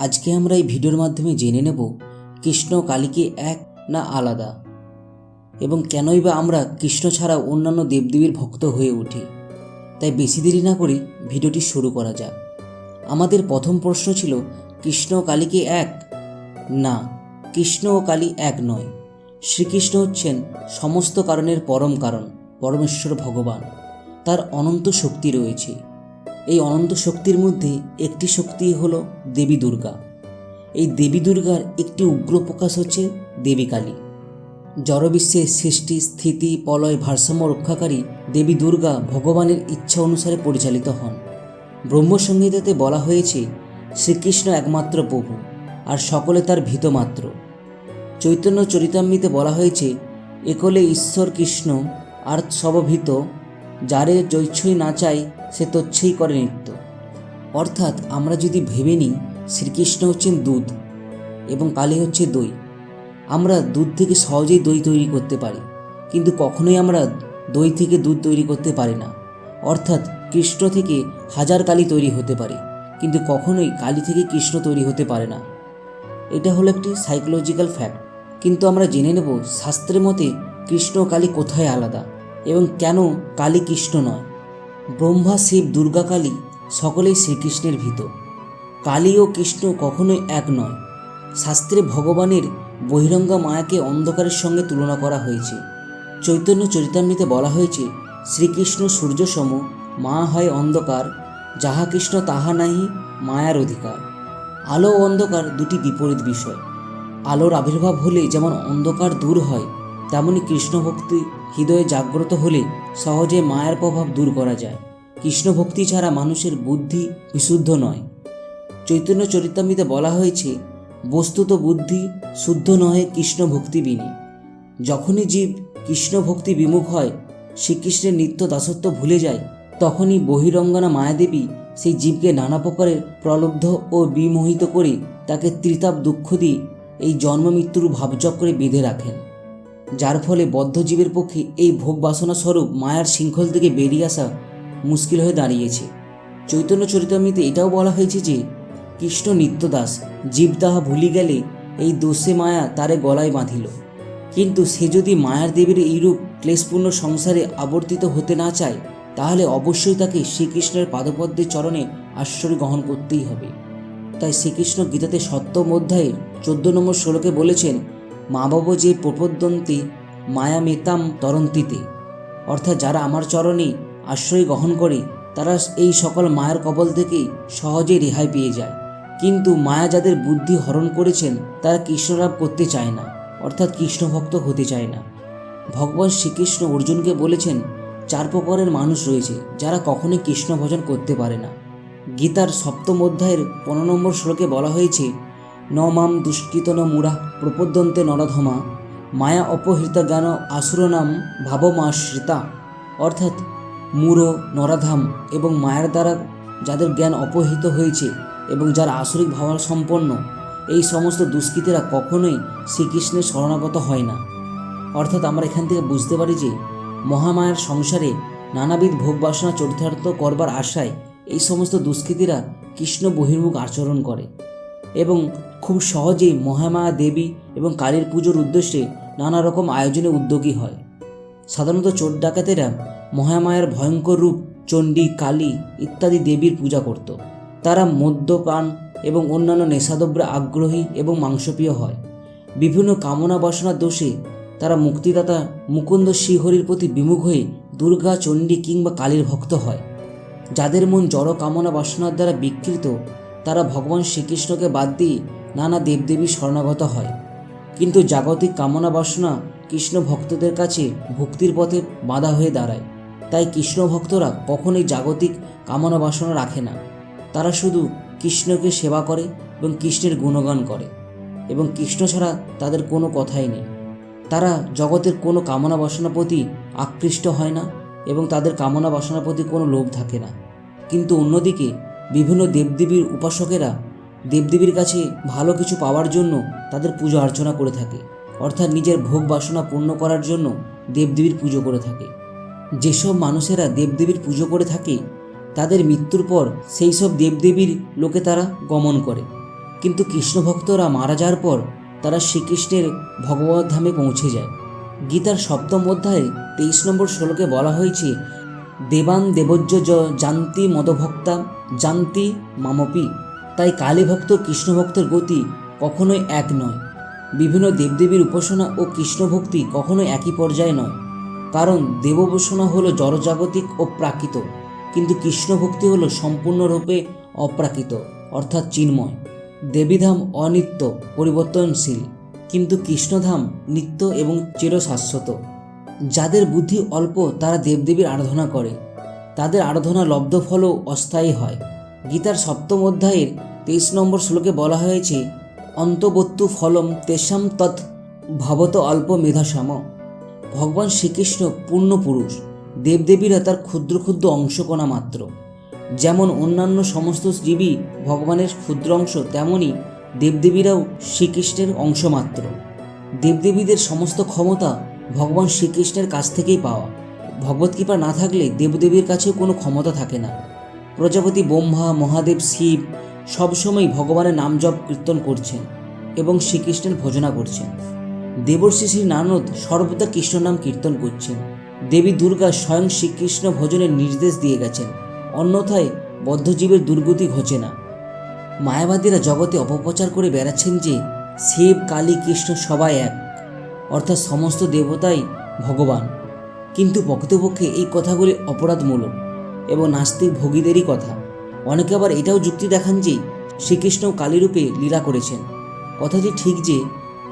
আজকে আমরা এই ভিডিওর মাধ্যমে জেনে নেব কৃষ্ণ কালীকে এক না আলাদা এবং কেনই বা আমরা কৃষ্ণ ছাড়া অন্যান্য দেবদেবীর ভক্ত হয়ে উঠি। তাই বেশি দেরি না করে ভিডিওটি শুরু করা যাক। আমাদের প্রথম প্রশ্ন ছিল, কৃষ্ণ কালীকে এক? না, কৃষ্ণ ও কালী এক নয়। শ্রীকৃষ্ণ হচ্ছেন সমস্ত কারণের পরম কারণ, পরমেশ্বর ভগবান। তার অনন্ত শক্তি রয়েছে। এই অনন্ত শক্তির মধ্যে একটি শক্তি হল দেবী দুর্গা। এই দেবী দুর্গার একটি উগ্র প্রকাশ হচ্ছে দেবী কালী। জড়বিশ্বের সৃষ্টি, স্থিতি পলয় ভারসাম্য রক্ষাকারী দেবী দুর্গা ভগবানের ইচ্ছা অনুসারে পরিচালিত হন। ব্রহ্মসংহিতাতে বলা হয়েছে, শ্রীকৃষ্ণ একমাত্র প্রভু আর সকলে তার ভীত মাত্র চৈতন্য চরিতামৃতে বলা হয়েছে, একলে ঈশ্বর কৃষ্ণ আর সবভীত যারে জৈচ্ছই না চাই সে তচ্ছেই করে নৃত্য। অর্থাৎ আমরা যদি ভেবে নিই, শ্রীকৃষ্ণ হচ্ছেন দুধ এবং কালী হচ্ছে দই। আমরা দুধ থেকে সহজেই দই তৈরি করতে পারি, কিন্তু কখনোই আমরা দই থেকে দুধ তৈরি করতে পারি না। অর্থাৎ কৃষ্ণ থেকে হাজার কালী তৈরি হতে পারে, কিন্তু কখনোই কালী থেকে কৃষ্ণ তৈরি হতে পারে না। এটা হলো একটি সাইকোলজিক্যাল ফ্যাক্ট কিন্তু আমরা জেনে নেব শাস্ত্রের মতে কৃষ্ণ কালী কোথায় আলাদা এবং কেন কালী কৃষ্ণ নয়। ব্রহ্মা শিব দুর্গা কালী সকলেই শ্রীকৃষ্ণের ভীত। কালী ও কৃষ্ণ কখনোই এক নয়। শাস্ত্রে ভগবানের বহিরঙ্গা মায়াকে অন্ধকারের সঙ্গে তুলনা করা হয়েছে। চৈতন্য চরিতামৃতে বলা হয়েছে, শ্রীকৃষ্ণ সূর্যসম মা হয় অন্ধকার, যাহা কৃষ্ণ তাহা নাহি, মায়ার অধিকার। আলো ও অন্ধকার দুটি বিপরীত বিষয়। আলোর আবির্ভাব হলে যেমন অন্ধকার দূর হয় তেমনি কৃষ্ণ ভক্তি হৃদয়ে জাগ্রত হলে সহজে মায়ার প্রভাব দূর করা যায়। কৃষ্ণ ভক্তি ছাড়া মানুষের বুদ্ধি বিশুদ্ধ নয়। চৈতন্য চরিতামৃতে বলা হয়েছে, বস্তুত বুদ্ধি শুদ্ধ নহে কৃষ্ণ ভক্তি বিনি যখনই জীব কৃষ্ণ ভক্তি বিমুখ হয়, শ্রীকৃষ্ণের নিত্য দাসত্ব ভুলে যায়, তখনই বহিরঙ্গনা মায়াদেবী সেই জীবকে নানা প্রকারের প্রলব্ধ ও বিমোহিত করে তাকে ত্রিতাপ দুঃখ দিয়ে এই জন্ম মৃত্যুর ভাবচক্রে বেঁধে রাখেন। যার ফলে বদ্ধজীবের পক্ষে এই ভোগ বাসনা স্বরূপ মায়ার শৃঙ্খল থেকে বেরিয়ে আসা মুশকিল হয়ে দাঁড়িয়েছে। চৈতন্য চরিতামৃতে এটাও বলা হয়েছে যে, কৃষ্ণ নিত্যদাস জীব তাহা ভুলি গেলে এই দোষে মায়া তারে গলায় বাঁধিল। কিন্তু সে যদি মায়ার দেবীর এইরূপ ক্লেশপূর্ণ সংসারে আবর্তিত হতে না চায়, তাহলে অবশ্যই তাকে শ্রীকৃষ্ণের পাদপদ্মের চরণে আশ্রয় গ্রহণ করতেই হবে। তাই শ্রীকৃষ্ণ গীতাতে সপ্তম অধ্যায়ের চোদ্দ নম্বর শ্লোকে বলেছেন মা বাবা যে মায়া মেতাম তরন্তিতে। অর্থাৎ যারা আমার চরণে আশ্রয় গ্রহণ করে, তারা এই সকল মায়ের কবল থেকেই সহজে রেহাই পেয়ে যায়। কিন্তু মায়া যাদের বুদ্ধি হরণ করেছেন, তারা কৃষ্ণলাভ করতে চায় না, অর্থাৎ কৃষ্ণ ভক্ত হতে চায় না। ভগবান শ্রীকৃষ্ণ অর্জুনকে বলেছেন, চার প্রকারের মানুষ রয়েছে, যারা কখনোই কৃষ্ণ ভজন করতে পারে না। গীতার সপ্তম অধ্যায়ের পনেরো নম্বর শ্লোকে বলা হয়েছে ন মাম দুষ্কৃত ন মূঢ়া প্রপদ্যন্তে নরধমা। মায়া অপহৃত জ্ঞান আসুর নাম ভাবমাশ্রিতা। অর্থাৎ মূঢ়, নরাধাম এবং মায়ের দ্বারা যাদের জ্ঞান অপহৃত হয়েছে এবং যারা আসরিক ভাবা সম্পন্ন, এই সমস্ত দুষ্কৃতীরা কখনোই শ্রীকৃষ্ণের শরণাগত হয় না। অর্থাৎ আমরা এখান থেকে বুঝতে পারি যে মহামায়ার সংসারে নানাবিধ ভোগ বাসনা চরিতার্থ করবার আশায় এই সমস্ত দুষ্কৃতীরা কৃষ্ণ বহির্মুখ আচরণ করে। এবং খুব সহজেই মহামায়া দেবী এবং কালীর পুজোর উদ্দেশ্যে নানা রকম আয়োজনে উদ্যোগী হয়। সাধারণত চোর ডাকাতেরা মহামায়ার ভয়ঙ্কর রূপ, চণ্ডী, কালী ইত্যাদি দেবীর পূজা করত। তারা মদ্যপান এবং অন্যান্য নেশাদ্রব্যে আগ্রহী এবং মাংসপ্রিয় হয়। বিভিন্ন কামনা বাসনার দোষে তারা মুক্তিদাতা মুকুন্দ শ্রীহরির প্রতি বিমুখ হয়ে দুর্গা, চণ্ডী কিংবা কালীর ভক্ত হয়। যাদের মন জড় কামনা বাসনার দ্বারা বিকৃত তারা ভগবান শ্রীকৃষ্ণকে বাদ দিয়ে নানা দেবদেবীর শরণাগত হয়। কিন্তু জাগতিক কামনা বাসনা কৃষ্ণ ভক্তদের কাছে ভক্তির পথে বাধা হয়ে দাঁড়ায়। তাই কৃষ্ণ ভক্তরা কখনোই জাগতিক কামনা বাসনা রাখে না। তারা শুধু কৃষ্ণকে সেবা করে এবং কৃষ্ণের গুণগান করে এবং কৃষ্ণ ছাড়া তাদের কোনো কথাই নেই। তারা জগতের কোনো কামনা বাসনা প্রতি আকৃষ্ট হয় না এবং তাদের কামনা বাসনার প্রতি কোনো লোভ থাকে না। কিন্তু অন্যদিকে বিভিন্ন দেবদেবীর উপাসকেরা দেবদেবীর কাছে ভালো কিছু পাওয়ার জন্য তাদের পুজো অর্চনা করে থাকে। অর্থাৎ নিজের ভোগ বাসনা পূর্ণ করার জন্য দেবদেবীর পুজো করে থাকে। যেসব মানুষেরা দেবদেবীর পুজো করে থাকে, তাদের মৃত্যুর পর সেই সব দেবদেবীর লোকে তারা গমন করে। কিন্তু কৃষ্ণ ভক্তরা মারা যাওয়ার পর তারা শ্রীকৃষ্ণের ভগবত ধামে পৌঁছে যায়। গীতার সপ্তম অধ্যায়ে তেইশ নম্বর শ্লোকে বলা হয়েছে দেবান দেবজ্য জান্তি মদভক্তা, জান্তি মামপি। তাই কালী ভক্ত কৃষ্ণ ভক্তের গতি কখনোই এক নয়। বিভিন্ন দেবদেবীর উপাসনা ও কৃষ্ণভক্তি কখনোই একই পর্যায়ে নয়। কারণ দেবোপাসনা হলো জড়জাগতিক ও প্রাকৃত, কিন্তু কৃষ্ণ ভক্তি হলো সম্পূর্ণরূপে অপ্রাকৃত, অর্থাৎ চিন্ময়। দেবীধাম অনিত্য, পরিবর্তনশীল, কিন্তু কৃষ্ণধাম নিত্য এবং চিরশাশ্বত। যাদের বুদ্ধি অল্প, তারা দেবদেবীর আরাধনা করে। তাদের আরাধনা লব্ধ ফলও অস্থায়ী হয়। গীতার সপ্তম অধ্যায়ের তেইশ নম্বর শ্লোকে বলা হয়েছে, অন্তবত্তু ফলম তেষাম তৎ ভবত অল্প মেধাসাম। ভগবান শ্রীকৃষ্ণ পূর্ণ পুরুষ, দেবদেবীরা তার ক্ষুদ্র ক্ষুদ্র অংশকণা মাত্র। যেমন অন্যান্য সমস্ত জীবই ভগবানের ক্ষুদ্র অংশ তেমনই দেবদেবীরাও শ্রীকৃষ্ণের অংশ মাত্র। দেবদেবীদের সমস্ত ক্ষমতা ভগবান শ্রীকৃষ্ণের কাছ থেকেই পাওয়া। ভগবত কৃপা না থাকলে দেবদেবীর কাছেও কোনো ক্ষমতা থাকে না। প্রজাপতি ব্রহ্মা, মহাদেব, শিব সবসময় ভগবানের নাম জপ, কীর্তন করছেন এবং শ্রীকৃষ্ণের ভজনা করছেন। দেবর্ষি শ্রী নারদ সর্বদা কৃষ্ণ নাম কীর্তন করছেন। দেবী দুর্গা স্বয়ং শ্রীকৃষ্ণ ভজনের নির্দেশ দিয়ে গেছেন। অন্যথায় বদ্ধজীবের দুর্গতি ঘটে না। মায়াবাদীরা জগতে অপপ্রচার করে বেড়াচ্ছেন যে, শিব, কালী, কৃষ্ণ সবাই এক। অর্থাৎ সমস্ত দেবতাই ভগবান। কিন্তু প্রকৃতপক্ষে এই কথাগুলি অপরাধমূলক এবং নাস্তিক ভোগীদেরই কথা। অনেকে আবার এটাও যুক্তি দেখান যে শ্রীকৃষ্ণ কালীরূপে লীলা করেছেন। কথাটি ঠিক যে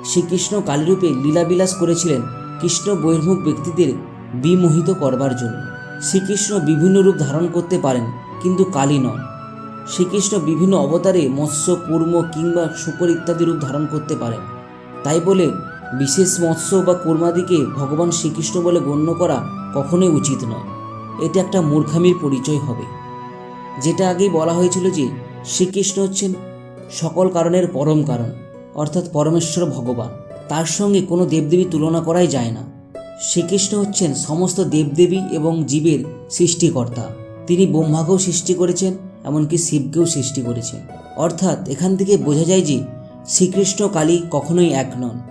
শ্রীকৃষ্ণ কালীরূপে লীলাবিলাস করেছিলেন কৃষ্ণ বহির্মুখ ব্যক্তিদের বিমোহিত করবার জন্য। শ্রীকৃষ্ণ বিভিন্ন রূপ ধারণ করতে পারেন, কিন্তু কালী নন। শ্রীকৃষ্ণ বিভিন্ন অবতারে মৎস্য, কুর্ম কিংবা শুকর ইত্যাদি রূপ ধারণ করতে পারেন। তাই বলে বিশেষ মৎস্য বা কুর্মাদিকে ভগবান শ্রীকৃষ্ণ বলে গণ্য করা কখনোই উচিত নয়। এটা একটা মূর্খামির পরিচয় হবে। যেটা আগেই বলা হয়েছিল যে, শ্রীকৃষ্ণ হচ্ছেন সকল কারণের পরম কারণ, অর্থাৎ পরমেশ্বর ভগবান। তার সঙ্গে কোনো দেবদেবী তুলনা করাই যায় না। শ্রীকৃষ্ণ হচ্ছেন সমস্ত দেবদেবী এবং জীবের সৃষ্টিকর্তা। তিনি ব্রহ্মাকেও সৃষ্টি করেছেন, এমনকি শিবকেও সৃষ্টি করেছেন। অর্থাৎ এখান থেকে বোঝা যায় যে, শ্রীকৃষ্ণ কালী কখনোই এক নন।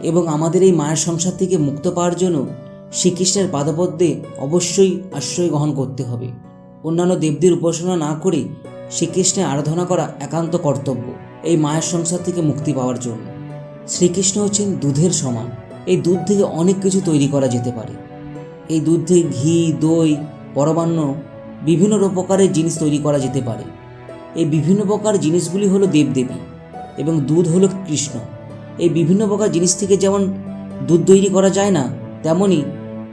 এবং আমাদের এই মায়ের সংসার থেকে মুক্ত পাওয়ার জন্য শ্রীকৃষ্ণের পাদপদ্মে অবশ্যই আশ্রয় গ্রহণ করতে হবে। অন্যান্য দেবদের উপাসনা না করে শ্রীকৃষ্ণের আরাধনা করা একান্ত কর্তব্য, এই মায়ের সংসার থেকে মুক্তি পাওয়ার জন্য। শ্রীকৃষ্ণ হচ্ছেন দুধের সমান। এই দুধ থেকে অনেক কিছু তৈরি করা যেতে পারে। এই দুধ থেকে ঘি, দই, পরমান্ন, বিভিন্ন প্রকারের জিনিস তৈরি করা যেতে পারে। এই বিভিন্ন প্রকার জিনিসগুলি হলো দেবদেবী এবং দুধ হলো কৃষ্ণ। এই বিভিন্ন প্রকার জিনিস থেকে যেমন দুধ তৈরি করা যায় না তেমনই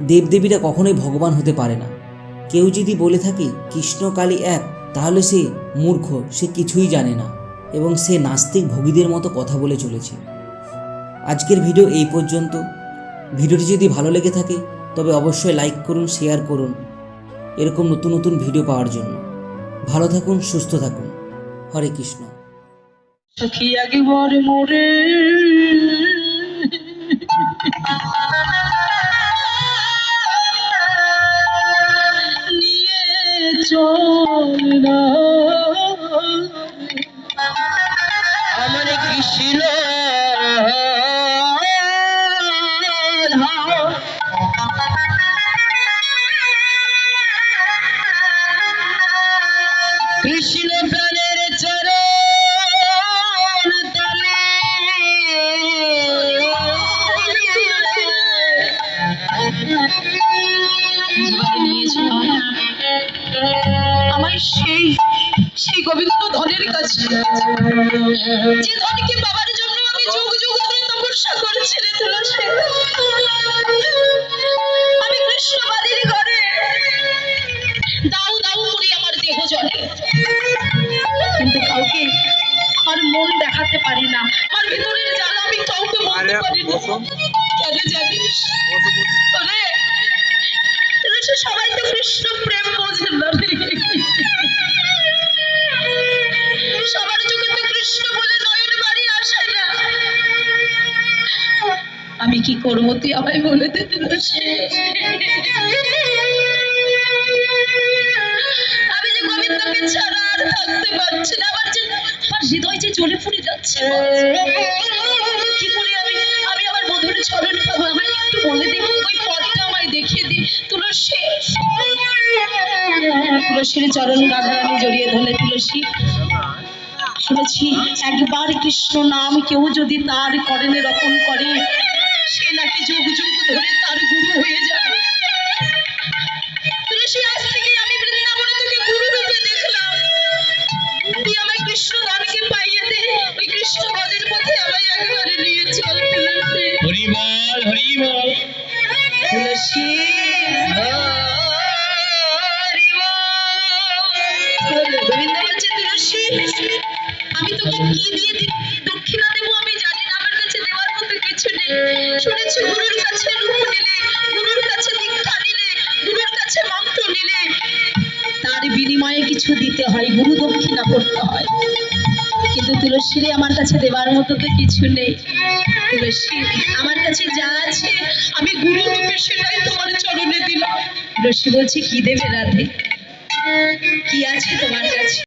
দেবদেবীরা কখনোই ভগবান হতে পারে না। কেউ যদি বলে থাকে, কৃষ্ণ কালী এক তাহলে সে মূর্খ, সে কিছুই জানে না, এবং সে নাস্তিক ভোগীদের মতো কথা বলে চলেছে। আজকের ভিডিও এই পর্যন্ত। ভিডিওটি যদি ভালো লেগে থাকে, তবে অবশ্যই লাইক করুন, শেয়ার করুন, এরকম নতুন নতুন ভিডিও পাওয়ার জন্য। ভালো থাকুন, সুস্থ থাকুন। হরে কৃষ্ণ। সখী একবার মোরে। নিয়ে চল আমার কি কৃষ্ণ আমার সেই সেই গোবিন্দ ধনের কাছে যে ধনকে বাবার জন্য আমি যুগ যুগ ধরে তপস্যা করেছি রে তুলসী। আমি কৃষ্ণ বাড়ির ঘরে দাউ দাউ করে আমার দেহ জলে। কিন্তু কাউকে আমার মন দেখাতে পারি না। আমার ভিতরের জ্বালা আমি কাউকে বলতে পারি না কেন জানিস? আমি কি করব? তুই আমায় বলে দে। আমি যে ছাড়া আর থাকতে না, আমার যে আমার হৃদয় যে যাচ্ছে। আমি আমি আমার চরণ একটু বলে ওই আমায় দেখিয়ে তুলসী। চরণ আমি জড়িয়ে তুলসী। শুনেছি, একবার কৃষ্ণ নাম কেউ যদি তার করেন রকম করে নাকি যুগ যুগ ধরে তার গুরু হয়ে যাবে কিছু দিতে হয়, গুরু দক্ষিণা করতে হয়। কিন্তু তুলসীরে আমার কাছে দেবার মতো তো কিছু নেই। তুলসী, আমার কাছে যা আছে, আমি গুরু রূপে সেটাই তোমার চরণে দিলাম। তুলসী বলছে, কি দেবে রাধে? কি আছে তোমার কাছে?